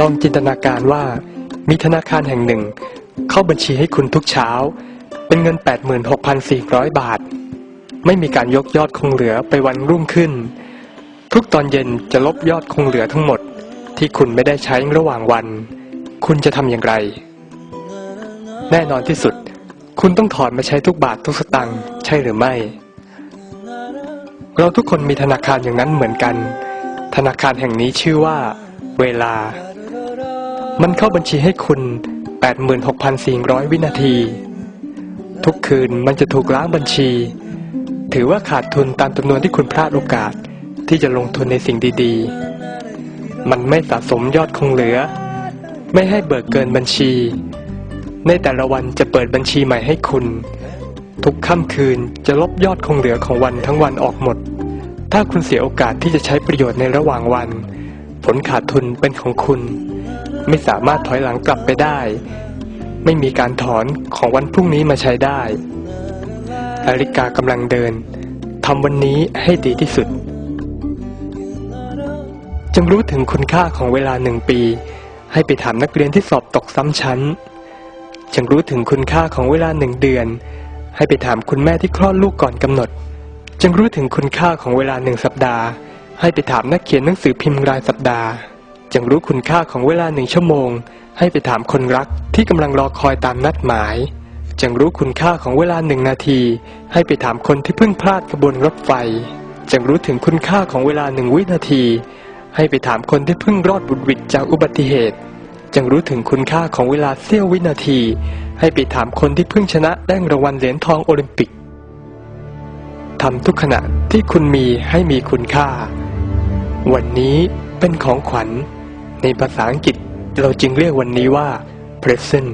ลองจินตนาการว่า มีธนาคารแห่งหนึ่ง เข้าบัญชีให้คุณทุกเช้า เป็นเงิน 86,400 บาท ไม่มีการยกยอดคงเหลือไปวันรุ่งขึ้น ทุกตอนเย็นจะลบยอดคงเหลือทั้งหมด ที่คุณไม่ได้ใช้ระหว่างวัน คุณจะทำอย่างไร แน่นอนที่สุด คุณต้องถอนมาใช้ทุกบาททุกสตังค์ใช่หรือไม่ เราทุกคนมีธนาคารอย่างนั้นเหมือนกัน ธนาคารแห่งนี้ชื่อว่า เวลา มันเข้าบัญชีให้คุณ 86,400 วินาที ทุกคืนมันจะถูกล้างบัญชี ถือว่าขาดทุนตามจำนวนที่คุณพลาดโอกาสที่จะลงทุนในสิ่งดีๆ มันไม่สะสมยอดคงเหลือ ไม่ให้เบิกเกินบัญชี ในแต่ละวันจะเปิดบัญชีใหม่ให้คุณ ทุกค่ำคืนจะลบยอดคงเหลือของวันทั้งวันออกหมด ถ้าคุณเสียโอกาสที่จะใช้ประโยชน์ในระหว่างวัน ผลขาดทุนเป็นของคุณ ไม่สามารถถอยหลังกลับไปได้ ไม่มีการถอนของวันพรุ่งนี้มาใช้ได้นาฬิกากำลังเดินทำวันนี้ให้ดีที่สุด จงรู้ถึงคุณค่าของเวลาหนึ่งปี ให้ไปถามนักเรียนที่สอบตกซ้ำชั้น จงรู้ถึงคุณค่าของเวลาหนึ่งเดือน ให้ไปถามคุณแม่ที่คลอดลูกก่อนกำหนด จงรู้ถึงคุณค่าของเวลาหนึ่งสัปดาห์ ให้ไปถามนักเขียนหนังสือพิมพ์รายสัปดาห์ จงรู้คุณค่าของเวลาหนึ่งชั่วโมง ให้ไปถามคนรักที่กำลังรอคอยตามนัดหมายจงรู้คุณค่าของเวลาหนึ่งนาที ให้ไปถามคนที่เพิ่งพลาดขบวนรถไฟจงรู้ถึงคุณค่าของเวลาหนึ่งวินาที ให้ไปถามคนที่เพิ่งรอดบุดวิดจากอุบัติเหตุจงรู้ถึงคุณค่าของเวลาเสี้ยววินาที ให้ไปถามคนที่เพิ่งชนะได้รางวัลเหรียญทองโอลิมปิกทำทุกขณะที่คุณมีให้มีคุณค่า วันนี้เป็นของขวัญ ในภาษาอังกฤษ เราจึงเรียกวันนี้ว่า present